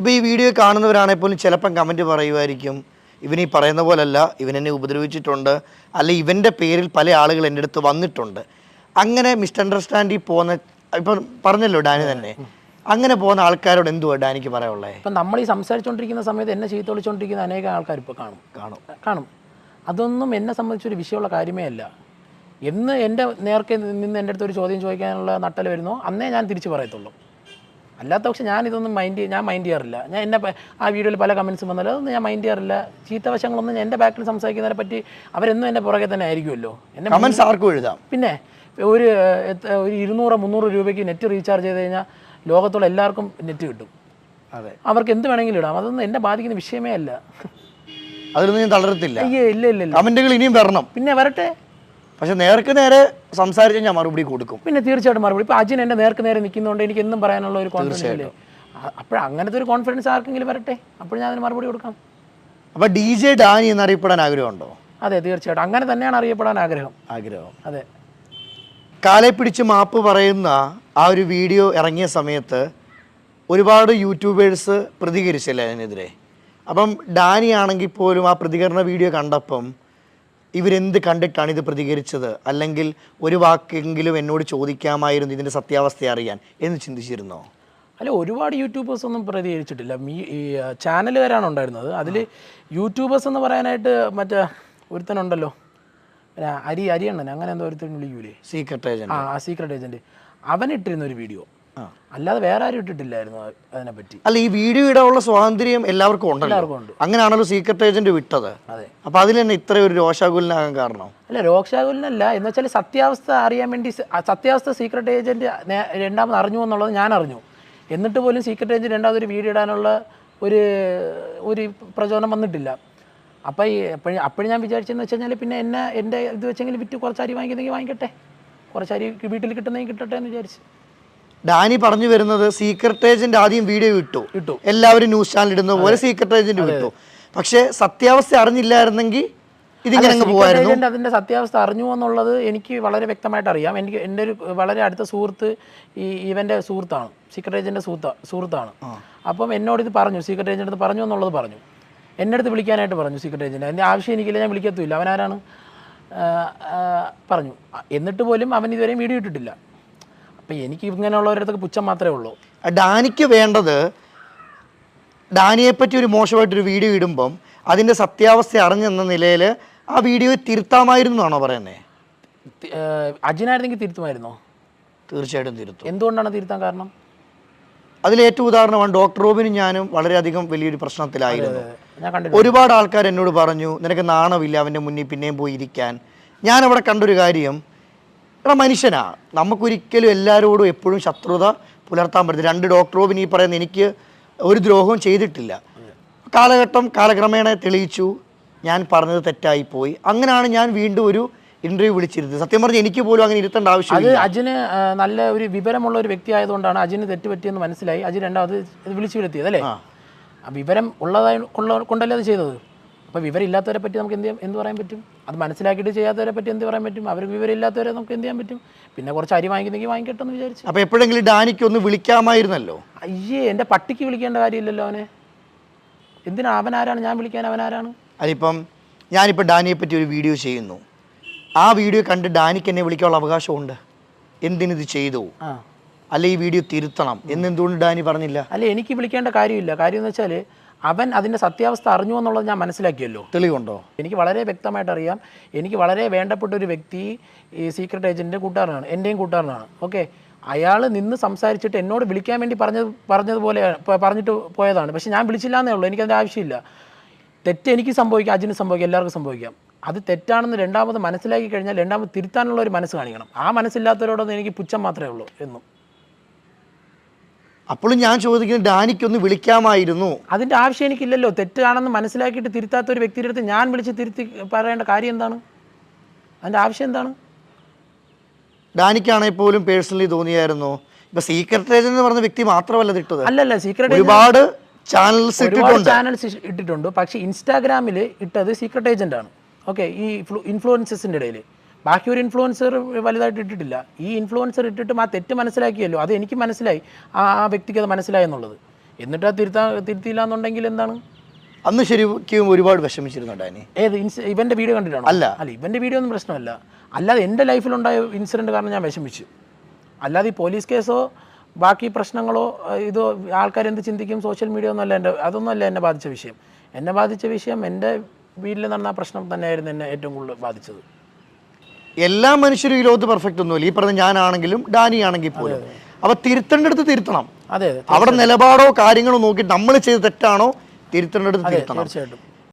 ഇപ്പോൾ ഈ വീഡിയോ കാണുന്നവരാണെങ്കിൽ പോലും ചിലപ്പം കമന്റ് പറയുമായിരിക്കും. ഇവനീ പറയുന്ന പോലല്ല ഇവനെന്നെ ഉപദ്രവിച്ചിട്ടുണ്ട് അല്ലെ ഇവന്റെ പേരിൽ പല ആളുകൾ എന്റെ അടുത്ത് വന്നിട്ടുണ്ട്. അങ്ങനെ മിസ്അണ്ടർസ്റ്റാൻഡിൽ പോകുന്ന ഇപ്പം പറഞ്ഞല്ലോ ഡാനി തന്നെ. അങ്ങനെ പോകുന്ന ആൾക്കാരോട് എന്തുവാ ഡാനിക്ക് പറയാനുള്ളത് ഇപ്പം നമ്മൾ ഈ സംസാരിച്ചുകൊണ്ടിരിക്കുന്ന സമയത്ത് എന്നെ ചീത്തൊളിച്ചുകൊണ്ടിരിക്കുന്ന അനേകം ആൾക്കാർ ഇപ്പോൾ കാണും. കാണും. കാണും. അതൊന്നും എന്നെ സംബന്ധിച്ചൊരു വിഷയമുള്ള കാര്യമേ അല്ല. എന്ന് എന്റെ നേർക്ക് നിന്ന് എന്റെ അടുത്ത് ഒരു ചോദ്യം ചോദിക്കാനുള്ള നട്ടൽ വരുന്നോ? അന്നേ ഞാൻ തിരിച്ചു പറയത്തുള്ളൂ. അല്ലാത്ത പക്ഷെ ഞാൻ ഇതൊന്നും മൈൻഡ് ഞാൻ മൈൻഡ് ചെയ്യാറില്ല. ഞാൻ എന്റെ ആ വീഡിയോയിൽ പല കമൻസും വന്നാലും അതൊന്നും ഞാൻ മൈൻഡ് ചെയ്യാറില്ല. ചീത്ത വശങ്ങളൊന്നും എന്റെ ബാക്കിൽ സംസാരിക്കുന്നതിനെ പറ്റി അവരെന്നും എന്റെ പുറകെ തന്നെ ആയിരിക്കുമല്ലോ. എന്നെ കമൻസ് ആർക്കും എഴുതാം. പിന്നെ ഒരു ഒരു ഇരുന്നൂറ് മുന്നൂറ് രൂപയ്ക്ക് നെറ്റ് റീചാർജ് ചെയ്ത് കഴിഞ്ഞാൽ ലോകത്തുള്ള എല്ലാവർക്കും നെറ്റ് കിട്ടും. അതെ. അവർക്ക് എന്ത് വേണമെങ്കിലും ഇടാം. അതൊന്നും എന്നെ ബാധിക്കുന്ന വിഷയമേ അല്ല. അതിലൊന്നും ഞാൻ തളരത്തില്ല. അയ്യേ ഇല്ല ഇല്ല ഇല്ല. കമന്റുകൾ ഇനിയും വരണം. പിന്നെ വരട്ടെ. പക്ഷെ നേർക്ക് നേരെ സംസാരിച്ച് ഞാൻ മറുപടി കൊടുക്കും. പിന്നെ തീർച്ചയായിട്ടും മറുപടി. ഇപ്പൊ അജിൻ എന്റെ നേർക്ക് നേരെ നിൽക്കുന്നതുകൊണ്ട് എനിക്ക് എന്നും പറയാനുള്ള ഒരു കോൺഫിഡൻസ് ഇല്ലേ? അപ്പോൾ അങ്ങനത്തെ ഒരു കോൺഫിഡൻസ് ആർക്കെങ്കിലും വരട്ടെ? അപ്പോൾ ഞാൻ അതിന് മറുപടി കൊടുക്കാം. അപ്പൊ ഡി ജെ ഡാനി എന്നറിയപ്പെടാൻ ആഗ്രഹമുണ്ടോ? അതെ തീർച്ചയായിട്ടും. അങ്ങനെ തന്നെയാണ് അറിയപ്പെടാൻ ആഗ്രഹം. ആഗ്രഹം. അതെ. കാലെ പിടിച്ച് മാപ്പ് പറയുന്ന ആ ഒരു വീഡിയോ ഇറങ്ങിയ സമയത്ത് ഒരുപാട് യൂട്യൂബേഴ്സ് പ്രതികരിച്ചില്ല അതിനെതിരെ? അപ്പം ഡാനി ആണെങ്കിൽ പോലും ആ പ്രതികരണ വീഡിയോ കണ്ടപ്പം ഇവരെന്ത് കണ്ടിട്ടാണ് ഇത് പ്രതികരിച്ചത്? അല്ലെങ്കിൽ ഒരു വാക്കെങ്കിലും എന്നോട് ചോദിക്കാമായിരുന്നു ഇതിന്റെ സത്യാവസ്ഥ അറിയാൻ എന്ന് ചിന്തിച്ചിരുന്നോ? അല്ല ഒരുപാട് യൂട്യൂബേഴ്സ് ഒന്നും പ്രതികരിച്ചിട്ടില്ല. മീ ഈ ചാനലുകാരാണ് ഉണ്ടായിരുന്നത്. അതിൽ യൂട്യൂബേഴ്സ് എന്ന് പറയാനായിട്ട് മറ്റേ ഒരുത്തനുണ്ടല്ലോ. അരി അരിയണ്ണൻ. അങ്ങനെ എന്തോ ഒരുത്തൻ വിളിക്കൂലേ? സീക്രട്ട് ഏജന്റ് ആ സീക്രട്ട് ഏജന്റ് അവനിട്ടിരുന്ന ഒരു വീഡിയോ. അല്ലാതെ വേറെ ആരും ഇട്ടിട്ടില്ലായിരുന്നു അതിനെ അതിനെപ്പറ്റി. അല്ല ഈ വീഡിയോ ഇടാനുള്ള സ്വാതന്ത്ര്യം എല്ലാവർക്കും ഉണ്ടല്ലോ. എല്ലാവർക്കും ഉണ്ട്. അങ്ങനെയാണല്ലോ സീക്രട്ട് ഏജന്റ് വിട്ടത്. അതെ. അപ്പൊ അതിൽ തന്നെ ഇത്ര ഒരു രോഷാകുലനാകാൻ കാരണം? അല്ല രോഷാകുലനല്ല. എന്ന് വെച്ചാൽ സത്യാവസ്ഥ അറിയാൻ വേണ്ടി സത്യാവസ്ഥ സീക്രട്ട് ഏജന്റ് രണ്ടാമത് അറിഞ്ഞു എന്നുള്ളത് ഞാൻ അറിഞ്ഞു. എന്നിട്ട് പോലും സീക്രട്ട് ഏജന്റ് രണ്ടാമതൊരു വീഡിയോ ഇടാനുള്ള ഒരു ഒരു പ്രചോദനം വന്നിട്ടില്ല. അപ്പോൾ ഈ എപ്പോഴും അപ്പോഴും ഞാൻ വിചാരിച്ചെന്ന് വെച്ച് കഴിഞ്ഞാൽ പിന്നെ എന്നെ എന്റെ ഇത് വെച്ചെങ്കിലും വിറ്റ് കുറച്ച് അരി വാങ്ങിക്കുന്നെങ്കിൽ വാങ്ങിക്കട്ടെ. കുറച്ച് അരി വീട്ടിൽ കിട്ടുന്നെങ്കിൽ കിട്ടട്ടെ എന്ന് വിചാരിച്ച്. ഡാനി പറഞ്ഞു വരുന്നത് സീക്രട്ട് ഏജന്റ് ആദ്യം വീഡിയോ ഇട്ടു. ഇട്ടു. എല്ലാവരും ന്യൂസ് ചാനൽ ഇടുന്ന. പോലെ സീക്രട്ട് ഏജന്റ് വിട്ടു പക്ഷേ സത്യാവസ്ഥ അറിഞ്ഞില്ലായിരുന്നെങ്കിൽ ഇതിങ്ങനെ അതിന്റെ സത്യാവസ്ഥ അറിഞ്ഞു എന്നുള്ളത് എനിക്ക് വളരെ വ്യക്തമായിട്ട് അറിയാം. എനിക്ക് എന്റെ ഒരു വളരെ അടുത്ത സുഹൃത്ത് ഈ ഇവന്റെ സുഹൃത്താണ്. സീക്രട്ട് ഏജന്റ് സുഹൃത്ത സുഹൃത്താണ്. അപ്പം എന്നോട് ഇത് പറഞ്ഞു. സീക്രട്ട് ഏജന്റ് അടുത്ത് പറഞ്ഞു എന്നുള്ളത് പറഞ്ഞു. എന്റെ അടുത്ത് വിളിക്കാനായിട്ട് പറഞ്ഞു സീക്രട്ട് ഏജന്റ് അതിന്റെ ആവശ്യം എനിക്കില്ല ഞാൻ വിളിക്കത്തുമില്ല. അവനാരാണ് പറഞ്ഞു. എന്നിട്ട് പോലും അവൻ ഇതുവരെയും വീഡിയോ ഇട്ടിട്ടില്ല. അപ്പം എനിക്ക് ഇങ്ങനെയുള്ളവരടുത്തൊക്കെ പുച്ഛം മാത്രമേ ഉള്ളൂ. ഡാനിക്ക് വേണ്ടത് ഡാനിയെ പറ്റി ഒരു മോശമായിട്ടൊരു വീഡിയോ ഇടുമ്പം അതിന്റെ സത്യാവസ്ഥ അറിഞ്ഞെന്ന നിലയിൽ ആ വീഡിയോ തിരുത്താമായിരുന്നു എന്നാണോ പറയുന്നത് അജിനായിരുന്നെങ്കിൽ തിരുത്തുമായിരുന്നോ? തീർച്ചയായിട്ടും തിരുത്തും. എന്തുകൊണ്ടാണ് തിരുത്താൻ കാരണം? അതിലേറ്റവും ഉദാഹരണമാണ് ഡോക്ടർ റോബിനും ഞാനും വളരെയധികം വലിയൊരു പ്രശ്നത്തിലായിരുന്നു. ഒരുപാട് ആൾക്കാർ എന്നോട് പറഞ്ഞു നിനക്ക് നാണമില്ല അവന്റെ മുന്നിൽ പിന്നെയും പോയി ഇരിക്കാൻ. ഞാൻ അവിടെ കണ്ടൊരു കാര്യം എടാ മനുഷ്യനാ. നമുക്കൊരിക്കലും എല്ലാവരോടും എപ്പോഴും ശത്രുത പുലർത്താൻ പറ്റില്ല രണ്ട് ഡോക്ടർ റോബിൻ ഈ പറയുന്ന എനിക്ക് ഒരു ദ്രോഹവും ചെയ്തിട്ടില്ല. കാലഘട്ടം കാലക്രമേണ തെളിയിച്ചു. ഞാൻ പറഞ്ഞത് തെറ്റായിപ്പോയി അങ്ങനെയാണ് ഞാൻ വീണ്ടും ഒരു ഇന്റർവ്യൂ വിളിച്ചിരുന്നത്. സത്യം പറഞ്ഞാൽ എനിക്ക് പോലും അങ്ങനെ ഇരുത്തേണ്ട ആവശ്യം അജിന് നല്ല ഒരു വിവരമുള്ള ഒരു വ്യക്തി ആയതുകൊണ്ടാണ് അജിന് തെറ്റുപറ്റിയെന്ന് മനസ്സിലായി. അജി രണ്ടാമത് വിളിച്ചു വരുത്തിയത് അല്ലേ? വിവരം ഉള്ളതായി കൊണ്ടല്ലേ അത് ചെയ്തത്? അപ്പോൾ വിവരമില്ലാത്തവരെ പറ്റി നമുക്ക് എന്ത് ചെയ്യാം? എന്ത് പറയാൻ പറ്റും? അത് മനസ്സിലാക്കിയിട്ട് ചെയ്യാത്തവരെ പറ്റി എന്ത് പറയാൻ പറ്റും? അവർക്ക് വിവരമില്ലാത്തവരെ നമുക്ക് എന്ത് ചെയ്യാൻ പറ്റും? പിന്നെ കുറച്ച് അരി വാങ്ങിക്കുന്നെങ്കിൽ വാങ്ങിക്കട്ടെ എന്ന് വിചാരിച്ചു. അപ്പോൾ എപ്പോഴെങ്കിലും ഡാനിക്ക് ഒന്ന് വിളിക്കാമായിരുന്നല്ലോ? അയ്യേ എന്റെ പട്ടിക്ക് വിളിക്കേണ്ട കാര്യമില്ലല്ലോ അവനെ. എന്തിനാ? അവൻ ആരാണ് ഞാൻ വിളിക്കാൻ അവൻ ആരാണ് അതിപ്പം ഞാനിപ്പോൾ ഡാനിയെ പറ്റി ഒരു വീഡിയോ ചെയ്യുന്നു. ആ വീഡിയോ കണ്ട് ഡാനിക്ക് എന്നെ വിളിക്കാനുള്ള അവകാശമുണ്ട്. എന്തിനിത് ചെയ്തു? അല്ലെ അല്ല ഈ വീഡിയോ തിരുത്തണം? എന്നെന്തുകൊണ്ട് ഡാനി പറഞ്ഞില്ല? അല്ല എനിക്ക് വിളിക്കേണ്ട കാര്യമില്ല. കാര്യം എന്ന് വെച്ചാൽ അവൻ അതിന്റെ സത്യാവസ്ഥ അറിഞ്ഞു എന്നുള്ളത് ഞാൻ മനസ്സിലാക്കിയല്ലോ. തെളിവുണ്ടോ? എനിക്ക് വളരെ വ്യക്തമായിട്ട് അറിയാം എനിക്ക് വളരെ വേണ്ടപ്പെട്ട ഒരു വ്യക്തി ഈ സീക്രട്ട് ഏജന്റിന്റെ കൂട്ടുകാരനാണ്. എന്റെയും കൂട്ടുകാരനാണ്. ഓക്കെ അയാൾ നിന്ന് സംസാരിച്ചിട്ട് എന്നോട് വിളിക്കാൻ വേണ്ടി പറഞ്ഞത് പറഞ്ഞതുപോലെ പറഞ്ഞിട്ട് പോയതാണ്. പക്ഷേ ഞാൻ വിളിച്ചില്ല എന്നേ ഉള്ളൂ. എനിക്കതിന്റെ ആവശ്യമില്ല. തെറ്റ് എനിക്ക് സംഭവിക്കാം അജിന് സംഭവിക്കാം എല്ലാവർക്കും സംഭവിക്കാം. അത് തെറ്റാണെന്ന് രണ്ടാമത് മനസ്സിലാക്കി കഴിഞ്ഞാൽ രണ്ടാമത് തിരുത്താനുള്ള ഒരു മനസ്സ് കാണിക്കണം. ആ മനസ്സില്ലാത്തവരോടൊന്നും എനിക്ക് പുച്ഛം മാത്രമേ ഉള്ളൂ എന്നും. അപ്പോഴും ഞാൻ ചോദിക്കുന്നത് ഡാനിക്കൊന്ന് വിളിക്കാമായിരുന്നു. അതിന്റെ ആവശ്യം എനിക്കില്ലല്ലോ. തെറ്റാണെന്ന് മനസ്സിലാക്കിയിട്ട് തിരുത്താത്ത ഒരു വ്യക്തിയുടെ അടുത്ത് ഞാൻ വിളിച്ച് തിരുത്തി പറയേണ്ട കാര്യം എന്താണ്? അതിന്റെ ആവശ്യം എന്താണ്? ഡാനിക്കാണെങ്കിൽ പോലും പേഴ്സണലി തോന്നിയായിരുന്നു. ഇപ്പൊ സീക്രട്ട് ഏജന്റ് എന്ന് പറഞ്ഞ വ്യക്തി മാത്രമല്ല ഇട്ടത്. അല്ലല്ല സീക്രട്ട് ഒരുപാട് ചാനൽസ് ഒരുപാട് ഇട്ടിട്ടുണ്ട്. ചാനൽസ് ഇട്ടിട്ടുണ്ട്. പക്ഷേ ഇൻസ്റ്റാഗ്രാമിൽ ഇട്ടത് സീക്രട്ട് ഏജന്റ് ആണ്. ഓക്കെ ഈ ഇൻഫ്ലുവൻസസിന്റെ ഇടയിൽ ബാക്കി ഒരു ഇൻഫ്ലുവൻസർ വലുതായിട്ട് ഇട്ടിട്ടില്ല. ഈ ഇൻഫ്ലുവൻസർ ഇട്ടിട്ട് ആ തെറ്റ് മനസ്സിലാക്കിയല്ലോ. അത് എനിക്ക് മനസ്സിലായി. ആ ആ വ്യക്തിക്ക് അത് മനസ്സിലായി എന്നുള്ളത്. എന്നിട്ട് അത് തിരുത്താ തിരുത്തിയില്ല എന്നുണ്ടെങ്കിൽ എന്താണ്? അന്ന് ശരിക്കും ഒരുപാട് വിഷമിച്ചിരുന്നു ഡാനി ഏത് ഇൻസ് ഇവന്റെ വീഡിയോ കണ്ടിട്ടാണോ? അല്ല. അല്ല ഇവന്റെ വീഡിയോ ഒന്നും പ്രശ്നമല്ല. അല്ലാതെ എന്റെ ലൈഫിലുണ്ടായ ഇൻസിഡന്റ് കാരണം ഞാൻ വിഷമിച്ചു. അല്ലാതെ ഈ പോലീസ് കേസോ ബാക്കി പ്രശ്നങ്ങളോ ഇതോ ഇതോ ആൾക്കാരെന്ത് ചിന്തിക്കും? സോഷ്യൽ മീഡിയ ഒന്നുമല്ല എന്റെ അതൊന്നുമല്ല എന്നെ ബാധിച്ച വിഷയം. എന്നെ ബാധിച്ച വിഷയം എന്റെ വീട്ടിൽ നടന്ന ആ പ്രശ്നം തന്നെയായിരുന്നു എന്നെ ഏറ്റവും കൂടുതൽ ബാധിച്ചത്. എല്ലാ മനുഷ്യരും ഈ ലോകത്ത് പെർഫെക്റ്റ് ഒന്നുമില്ല. ഈ പറഞ്ഞ ഞാനാണെങ്കിലും ഡാനി ആണെങ്കിൽ പോലും. അപ്പൊ തിരുത്തേണ്ടടുത്ത് തിരുത്തണം. അവിടെ നിലപാടോ കാര്യങ്ങളോ നോക്കി നമ്മൾ ചെയ്ത് തെറ്റാണോ തിരുത്തേണ്ടടുത്ത് തിരുത്തണം.